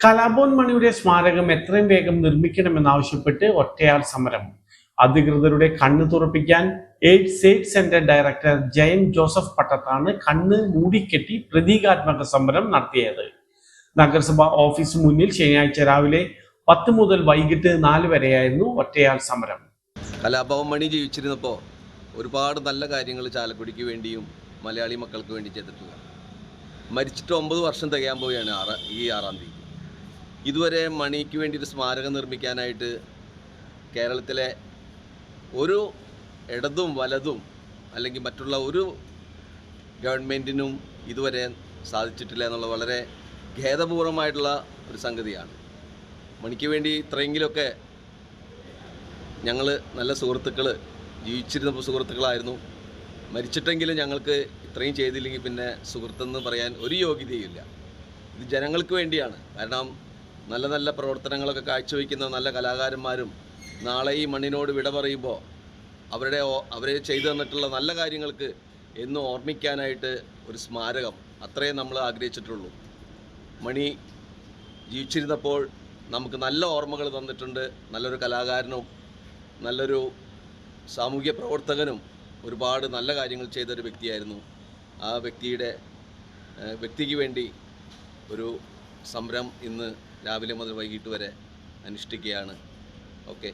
കലാഭവൻ മണിയുടെ സ്മാരകം എത്രയും വേഗം നിർമ്മിക്കണമെന്നാവശ്യപ്പെട്ട് ഒറ്റയാൾ സമരം. അധികൃതരുടെ കണ്ണ് തുറപ്പിക്കാൻ AIDS aid centre director Jayan Joseph പട്ടത്താണ് കണ്ണ് മൂടിക്കെട്ടി പ്രതീകാത്മക സമരം നടത്തിയത്. നഗരസഭ ഓഫീസ് മുന്നിൽ ശനിയാഴ്ച രാവിലെ പത്ത് മുതൽ വൈകിട്ട് നാല് വരെയായിരുന്നു ഒറ്റയാൾ സമരം. കലാഭവൻ മണി ജീവിച്ചിരുന്നപ്പോൾ ഒരുപാട് നല്ല കാര്യങ്ങൾ ചാലക്കുടിക്ക് വേണ്ടിയും മലയാളി മക്കൾക്ക് വേണ്ടി ചെയ്തിട്ടുള്ള മരിച്ചിട്ട് ഒമ്പത് വർഷം തികയാൻ പോവുകയാണ് ഈ ആറാം തീയതി. ഇതുവരെ മണിക്ക് വേണ്ടി ഒരു സ്മാരകം നിർമ്മിക്കാനായിട്ട് കേരളത്തിലെ ഒരു ഇടതും വലതും അല്ലെങ്കിൽ മറ്റുള്ള ഒരു ഗവൺമെന്റിനും ഇതുവരെ സാധിച്ചിട്ടില്ല എന്നുള്ള വളരെ ഖേദപൂർവമായിട്ടുള്ള ഒരു സംഗതിയാണ്. മണിക്ക് വേണ്ടി ഇത്രയെങ്കിലുമൊക്കെ ഞങ്ങൾ നല്ല സുഹൃത്തുക്കൾ ജീവിച്ചിരുന്ന സുഹൃത്തുക്കളായിരുന്നു. മരിച്ചിട്ടെങ്കിലും ഞങ്ങൾക്ക് ഇത്രയും ചെയ്തില്ലെങ്കിൽ പിന്നെ സുഹൃത്തെന്ന് പറയാൻ ഒരു യോഗ്യതയുമില്ല. ഇത് ജനങ്ങൾക്ക് വേണ്ടിയാണ്. കാരണം നല്ല നല്ല പ്രവർത്തനങ്ങളൊക്കെ കാഴ്ചവെക്കുന്ന നല്ല കലാകാരന്മാരും നാളെ ഈ മണ്ണിനോട് വിട പറയുമ്പോൾ അവരുടെ അവരെ ചെയ്തു തന്നിട്ടുള്ള നല്ല കാര്യങ്ങൾക്ക് എന്നും ഓർമ്മിക്കാനായിട്ട് ഒരു സ്മാരകം അത്രയും നമ്മൾ ആഗ്രഹിച്ചിട്ടുള്ളൂ. മണി ജീവിച്ചിരുന്നപ്പോൾ നമുക്ക് നല്ല ഓർമ്മകൾ തന്നിട്ടുണ്ട്. നല്ലൊരു കലാകാരനും നല്ലൊരു സാമൂഹ്യ പ്രവർത്തകനും ഒരുപാട് നല്ല കാര്യങ്ങൾ ചെയ്തൊരു വ്യക്തിയായിരുന്നു. ആ വ്യക്തിയുടെ വ്യക്തിക്ക് വേണ്ടി ഒരു സമരം ഇന്ന് രാവിലെ മുതൽ വൈകിട്ട് വരെ അനുഷ്ഠിക്കുകയാണ്. ഓക്കെ.